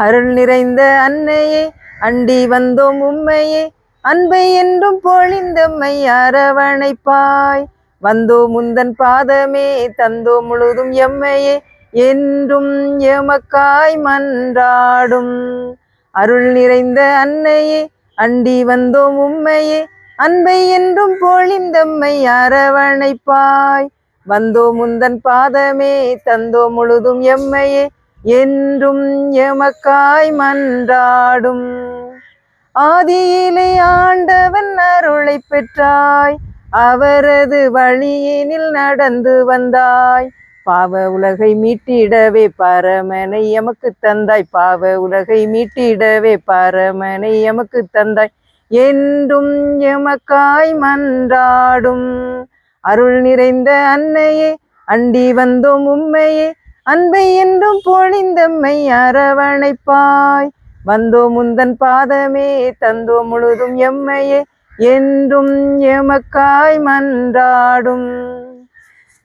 அருள் நிறைந்த அன்னையே அண்டி வந்தோம் உம்மையே. அன்பை என்றும் பொழிந்தம்மை அரவணைப்பாய். வந்தோ முந்தன் பாதமே தந்தோ முழுதும் எம்மையே. என்றும் எமக்காய் மன்றாடும். அருள் நிறைந்த அன்னையே அண்டி வந்தோம் உம்மையே. அன்பை என்றும் பொழிந்தம்மை அரவணைப்பாய். வந்தோ முந்தன் பாதமே தந்தோ முழுதும் எம்மையே. என்றும் எமக்காய் மன்றாடும். ஆதியிலே ஆண்டவன் அருளை பெற்றாய். அவரது வழியினில் நடந்து வந்தாய். பாவ உலகை மீட்டிடவே பரமனை எமக்கு தந்தாய். பாவ உலகை மீட்டிடவே பரமனை எமக்கு தந்தாய். என்றும் எமக்காய் மன்றாடும். அருள் நிறைந்த அன்னையே அண்டி வந்தோம் உம்மையே அன்பை என்றும் பொழிந்தம்மை அரவணைப்பாய். வந்தோ முந்தன் பாதமே தந்தோ முழுதும் எம்மையே என்றும் எமக்காய் மன்றாடும்.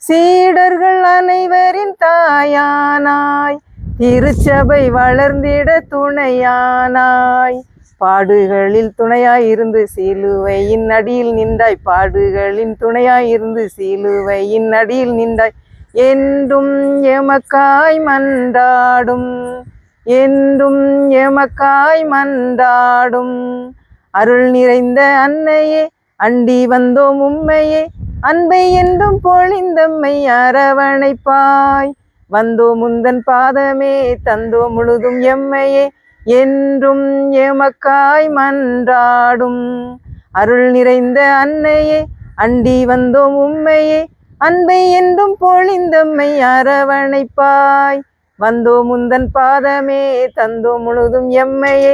சீடர்கள் அனைவரின் தாயானாய் திருச்சபை வளர்ந்திட துணையானாய். பாடுகளில் துணையாயிருந்து சிலுவையின் அடியில் நின்றாய் பாடுகளின் துணையாயிருந்து சிலுவையின் அடியில் நின்றாய். என்றும் எமக்காய் மன்றாடும் என்றும் எமக்காய் மன்றாடும். அருள் நிறைந்த அன்னையே அண்டி வந்தோம் உம்மையே. அன்பை என்றும் பொழிந்தம்மை அரவணைப்பாய். வந்தோ முந்தன் பாதமே தந்தோ முழுதும் எம்மையே. என்றும் எமக்காய் மன்றாடும். அருள் நிறைந்த அன்னையே அண்டி வந்தோம் உம்மையே. அன்பை என்றும் பொழிந்தம்மை அரவணைப்பாய். வந்தோ முந்தன் பாதமே தந்தோ முழுதும் எம்மையே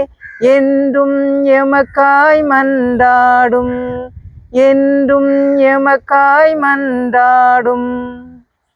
என்றும் எமக்காய் மன்றாடும் என்றும் எமக்காய் மன்றாடும்.